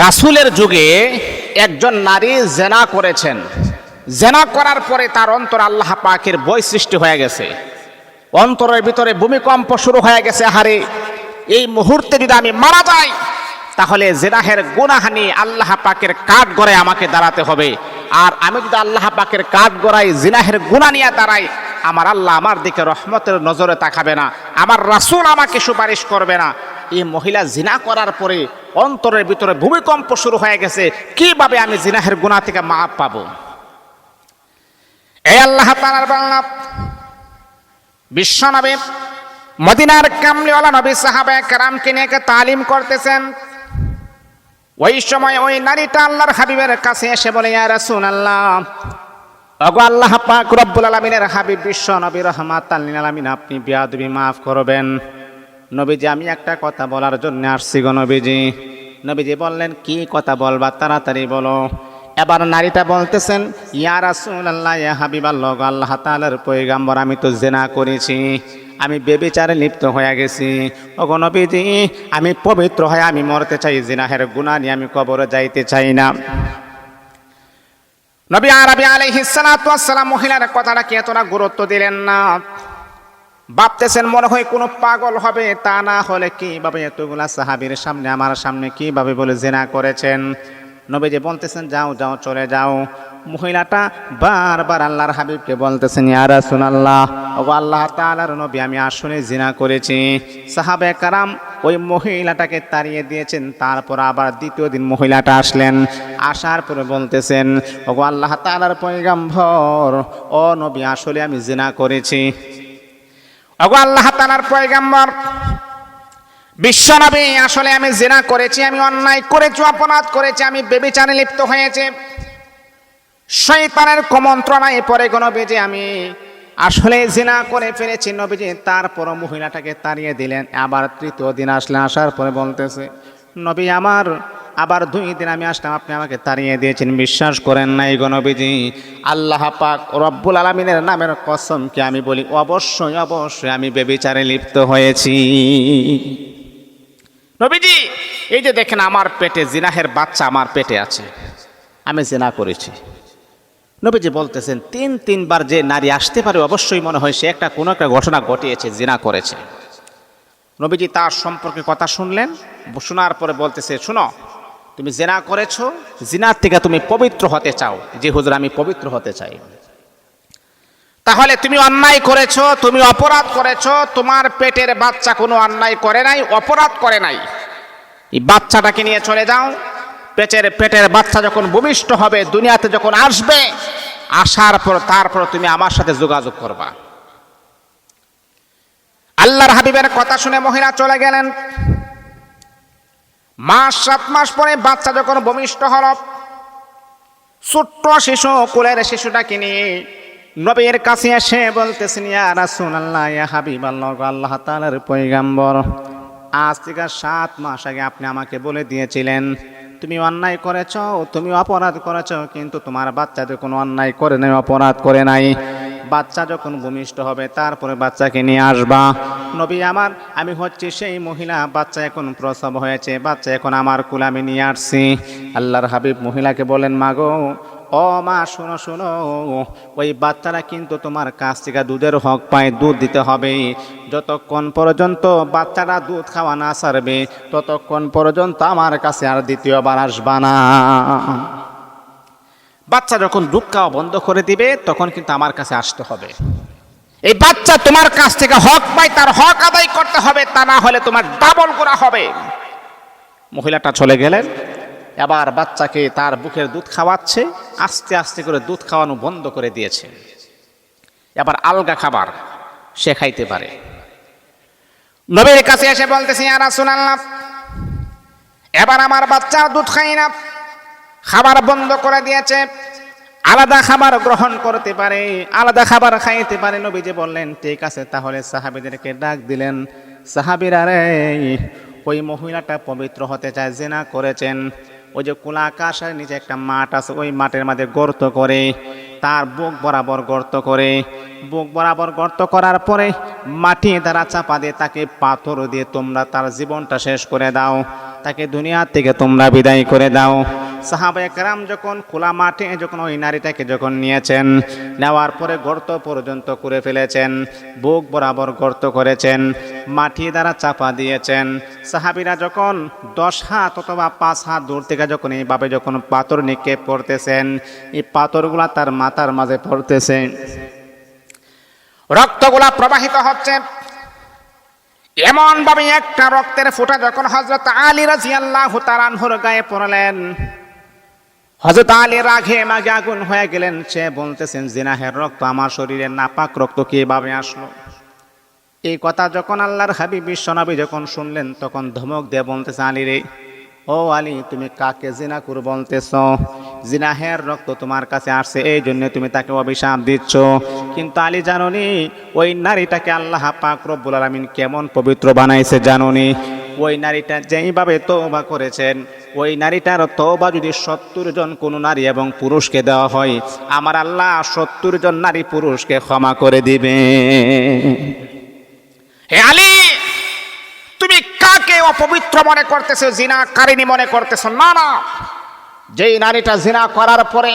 রাসুলের যুগে একজন নারী জেনা করেছেন। জেনা করার পরে তার অন্তর আল্লাহ পাকের বই সৃষ্টি হয়ে গেছে। অন্তরের ভিতরে ভূমিকম্প শুরু হয়ে গেছে হারে এই মুহূর্তে যদি আমি মারা যাই, তাহলে জেনাহের গুনাহানি আল্লাহ পাকের কাঠ গড়ে আমাকে দাঁড়াতে হবে। আর আমি যদি আল্লাহ পাকের কাঠ গড়াই, জিনাহের গুণা নিয়ে দাঁড়াই, আমার আল্লাহ আমার দিকে রহমতের নজরে তাকাবে না। আমার রাসূল আমাকে সুপারিশ করবে না। এই মহিলা জিনা করার পরে অন্তরের ভিতরে ভূমিকম্প শুরু হয়ে গেছে, কীভাবে আমি জিনাহের গুণা থেকে মাপ পাবো? এই আল্লাহ তাআলার বাংলা বিশ্বনবী মদিনার কামলিওয়ালা নবী সাহাবা কারামকে নিয়ে তালিম করতেছেন। ওই সময় ওই নারীটা আল্লাহর হাবিবের কাছে এসে বলে, ইয়া রাসূলুল্লাহ ওগো আল্লাহ পাক রব্বুল আলামিনের হাবিব বিশ্ব নবী রহমাত আলামিন, আপনি বিয়াদবি মাফ করবেন। নবীজি, আমি একটা কথা বলার জন্য আসছি গো নবীজি। নবীজি বললেন, কি কথা বলবা? তাড়াতাড়ি বলো। এবার নারীটা বলতেছেন, ইয়া রাসূলুল্লাহ, ইয়া হাবিবাল্লাহ, গো আল্লাহ তাআলার পয়গাম্বর, আমি তো জেনা করেছি। আমি বেবিচারে লিপ্ত হয়ে গেছি। ওগো নবীজি, আমি পবিত্র হয়ে আমি মরতে চাই, জিনাহের গুনাহ নিয়ে আমি কবরে যাইতে চাই না। নবী আরবি আলাইহিস ওয়াসসালাম মহিলার কথাটা কি এতটা গুরুত্ব দিলেন না? ভাবতেছেন, মনে হয় কোনো পাগল হবে, তা না হলে কীভাবে এতগুলা সাহাবীর সামনে, আমার সামনে কীভাবে বলে জেনা করেছেন? নবীজি বলতেছেন, যাও যাও, চলে যাও। মহিলাটা বারবার আল্লাহর হাবিবকে বলতেছেন, ইয়া রাসূলুল্লাহ ও আল্লাহ তাআলার নবী, আমি আসলে জিনা করেছি। সাহাবে কারাম ওই মহিলাটাকে তাড়িয়ে দিয়েছেন, তারপর আবার দ্বিতীয় দিন মহিলাটা আসলেন। আসার পরে বলতেছেন ও আল্লাহ তাআলার পয়গাম্বর, ও নবী, আসলে আমি জিনা করেছি। ওগো আল্লাহ তাআলার পয়গাম্বর। বিশ্বনবী, আসলে আমি জেনা করেছি, আমি অন্যায় করেছি, অপরাধ করেছি, আমি বেবিচারে লিপ্ত হয়েছে। শয়তানের কুমন্ত্রণায় পরে গো নবীজি, আমি আসলে জিনা করে ফেলেছি, নবীজি তারপর মহিলাটাকে তাড়িয়ে দিলেন। আবার তৃতীয় দিন আসলে আসার পরে বলতেছে, নবী আমার আবার দুই দিন আমি আসলাম, আপনি আমাকে তাড়িয়ে দিয়েছেন, বিশ্বাস করেন নাই গো নবীজি। আল্লাহ পাক রব্বুল আলমিনের নামের কসমকে আমি বলি, অবশ্যই অবশ্যই আমি বেবিচারে লিপ্ত হয়েছি। নবীজি, এই যে দেখেন আমার পেটে, জিনাহের বাচ্চা আমার পেটে আছে। আমি জিনা করেছি। নবীজি বলতেছেন, তিন, তিনবার যে নারী আসতে পারে, অবশ্যই মনে হয় সে একটা, কোনো একটা ঘটনা ঘটিয়েছে, জিনা করেছে। নবীজি তার সম্পর্কে কথা শুনলেন, শোনার পরে বলতেছে, শুনো তুমি জেনা করেছ, জিনার থেকে তুমি পবিত্র হতে চাও, যে হুজুর আমি পবিত্র হতে চাই। তাহলে তুমি অন্যায় করেছ, তুমি অপরাধ করেছ, তোমার পেটের বাচ্চা কোনো অন্যায় করে নাই, অপরাধ করে নাই। এই বাচ্চাটাকে নিয়ে চলে যাও। পেটের পেটের বাচ্চা যখন ভূমিষ্ঠ হবে, দুনিয়াতে যখন আসবে, আসার পর, তারপর তুমি আমার সাথে যোগাযোগ করবা। আল্লাহর হাবিবের কথা শুনে মহিলা চলে গেলেন। মাস, সাত মাস পরে বাচ্চা যখন ভূমিষ্ঠ হল, ছোট্ট শিশু, কোলের শিশুটাকে নিয়ে নবীর কাছে এসে বলতেছেন ইয়া রাসূলুল্লাহ, ইয়া হাবিবাল্লাহ, আল্লাহ তাআলার পয়গাম্বর, আজ থেকে সাত মাস আগে আপনি আমাকে বলে দিয়েছিলেন, তুমি অন্যায় করেছ, তুমি অপরাধ করেছ, কিন্তু তোমার বাচ্চা তো কোনো অন্যায় করে নাই, অপরাধ করে নাই। বাচ্চা যখন ভূমিষ্ঠ হবে, তারপরে বাচ্চাকে নিয়ে আসবা। নবী আমার, আমি হচ্ছে সেই মহিলা, বাচ্চা এখন প্রসব হয়েছে, বাচ্চা এখন আমার কুল আমি নিয়ে আসছি। আল্লাহর হাবিব মহিলাকে বলেন, মাগো, ও মা, শোনো শোনো, ওই বাচ্চারা কিন্তু তোমার কাছ থেকে দুধের হক পায়, দুধ দিতে হবে। যতক্ষণ পর্যন্ত বাচ্চারা দুধ খাওয়া না সারবে, ততক্ষণ পর্যন্ত আমার কাছে আর দ্বিতীয়বার আসবা না। বাচ্চা যখন দুধ খাওয়া বন্ধ করে দিবে, তখন কিন্তু আমার কাছে আসতে হবে। এই বাচ্চা তোমার কাছ থেকে হক পায়, তার হক আদায় করতে হবে, তা না হলে তোমার ডাবল করা হবে। মহিলাটা চলে গেলেন, এবার বাচ্চাকে তার বুকের দুধ খাওয়াচ্ছে, আস্তে আস্তে করে দুধ খাওয়ানো বন্ধ করে দিয়েছে। এবার আলগা খাবার সে খাইতে পারে। নবীর কাছে এসে বলতেছি আর রাসূলুল্লাহ, এবার আমার বাচ্চা দুধ খাই না। খাবার বন্ধ করে দিয়েছে। আলাদা খাবার গ্রহণ করতে পারে, আলাদা খাবার খাইতে পারে। নবীজি বললেন, ঠিক আছে, তাহলে সাহাবিদেরকে ডাক দিলেন। সাহাবিরা রে, ওই মহিলাটা পবিত্র হতে চায়, জেনা করেছেন। ওই যে কোলা আকাশের নিচে একটা মাঠ আছে, ওই মাঠের মাঝে গর্ত করে, তার বুক বরাবর গর্ত করে। বুক বরাবর গর্ত করার পরে মাটি দ্বারা চাপা দিয়ে তাকে পাথর দিয়ে তোমরা তার জীবনটা শেষ করে দাও। তাকে দুনিয়া থেকে তোমরা বিদায় করে দাও। সাহাবা একরাম যখন খোলা মাঠে যখন ওই নারীটাকে যখন নিয়েছেন, নেওয়ার পরে গর্ত পর্যন্ত করে ফেলেছেন, বুক বরাবর গর্ত করেছেন, মাটি দ্বারা চাপা দিয়েছেন। সাহাবিরা যখন দশ হাত অথবা পাঁচ হাত দূর থেকে যখন এইভাবে যখন পাথর নিক্ষেপ করতেছেন, এই পাথরগুলা তার মাথার মাঝে পড়তেছে। রক্তগুলা প্রবাহিত হচ্ছে। এমন ভাবে একটা রক্তের ফোঁটা যখন হজরত আলী রাজিয়াল্লাহ তারানহুর গায়ে পড়লেন হজরত আলী রাঘে মাগে আগুন হয়ে গেলেন। সে বলতেছেন, জিনাহের রক্ত আমার শরীরে নাপাক রক্ত কীভাবে আসলো? এই কথা যখন আল্লাহর হাবিব বিশ্বনবী যখন শুনলেন, তখন ধমক দিয়ে বলতেছে, আলী রে, ও আলী, তুমি কাকে জিনা করে বলতেছ? জিনাহের রক্ত তোমার কাছে আসছে, এই জন্য তুমি তাকে অভিশাপ দিচ্ছ। কিন্তু আলী, জাননি, ওই নারীটাকে আল্লাহ পাক রব্বুল আলমিন কেমন পবিত্র বানাইছে, জাননি। ওই নারীটা যেইভাবে তৌবা করেছেন, ওই নারীটার তৌবা যদি সত্তর জন কোনো নারী এবং পুরুষকে দেওয়া হয়, আমার আল্লাহ সত্তর জন নারী পুরুষকে ক্ষমা করে দিবে। হে আলী, তুমি কাকে অপবিত্র মনে করতেছো জিনা কারিনী মনে করতেছো? না না। যেই নারীটা জিনা করার পরে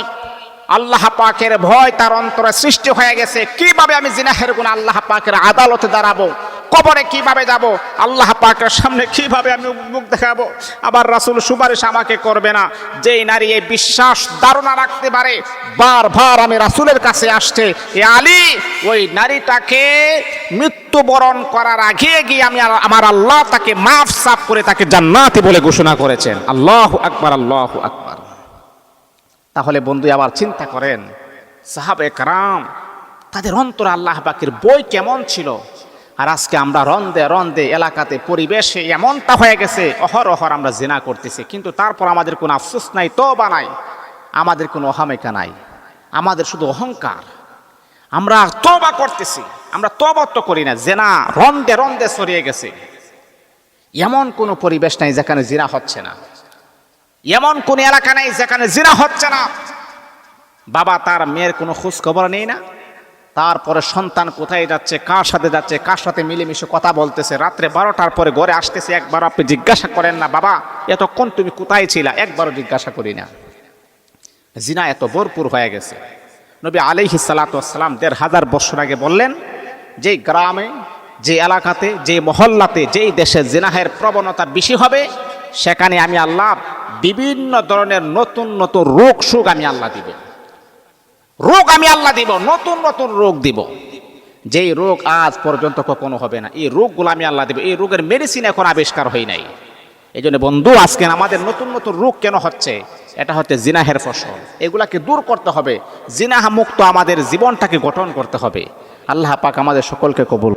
আল্লাহ পাকের ভয় তার অন্তরে সৃষ্টি হয়ে গেছে, কীভাবে আমি জিনাহের গুণ আল্লাহ পাকের আদালতে দাঁড়াবো? কবরে কীভাবে যাব? আল্লাহ পাকের সামনে কীভাবে আমি মুখ দেখাবো? আবার রাসুল সুপারিশ আমাকে করবে না। যেই নারী এই বিশ্বাস ধারণা রাখতে পারে, বারবার আমি রাসুলের কাছে আসছে, এ আলী, ওই নারীটাকে মৃত্যুবরণ করার আগে গিয়ে আমি আমার আল্লাহ তাকে মাফ সাফ করে তাকে জান্নাতি বলে ঘোষণা করেছেন। আল্লাহ আকবার আল্লাহ আকবার। তাহলে বন্ধু আবার চিন্তা করেন সাহাব একরাম তাদের অন্তর আল্লাহ পাকের বই কেমন ছিল? আর আজকে আমরা রন্দে রন্দে এলাকাতে পরিবেশে এমনটা হয়ে গেছে অহর অহর আমরা জেনা করতেছি। কিন্তু তারপর আমাদের কোনো আফসোস নাই তো বা নাই, আমাদের কোনো অহামেকা নাই। আমাদের শুধু অহংকার। আমরা তবা করতেছি, আমরা তবত করি না, জেনা রন্দে রন্দে ছড়িয়ে গেছে। এমন কোনো পরিবেশ নাই যেখানে জিনা হচ্ছে না। এমন কোন এলাকা নাই যেখানে জিনা হচ্ছে না। বাবা, তার মেয়ের কোনো খোঁজ খবর নেই না? তারপরে সন্তান কোথায় যাচ্ছে, কার সাথে যাচ্ছে, কার সাথে মিলেমিশে কথা বলতেছে? রাত্রে বারোটার পরে ঘরে আসতেছে, একবার আপনি জিজ্ঞাসা করেন না, বাবা, এতক্ষণ তুমি কোথায় ছিলা? একবারও জিজ্ঞাসা করি না। জিনা এত ভরপুর হয়ে গেছে। নবী আলিহি সালাতাম দেড় হাজার বছর আগে বললেন, যে গ্রামে, যে এলাকাতে, যে মহল্লাতে, যেই দেশে জিনাহের প্রবণতা বেশি হবে, সেখানে আমি আল্লাহ বিভিন্ন ধরনের নতুন নতুন রোগ সুখ আমি আল্লাহ দিব রোগ আমি আল্লাহ দিব, নতুন নতুন রোগ দিব। যেই রোগ আজ পর্যন্ত কখনো হবে না, এই রোগগুলো আমি আল্লাহ দিব। এই রোগের মেডিসিন এখন আবিষ্কার হয় নাই। এই জন্য বন্ধু, আজকে আমাদের নতুন নতুন রোগ কেন হচ্ছে? এটা হচ্ছে জিনাহের ফসল। এগুলাকে দূর করতে হবে। জিনাহা মুক্ত আমাদের জীবনটাকে গঠন করতে হবে। আল্লাহ পাক আমাদের সকলকে কবুল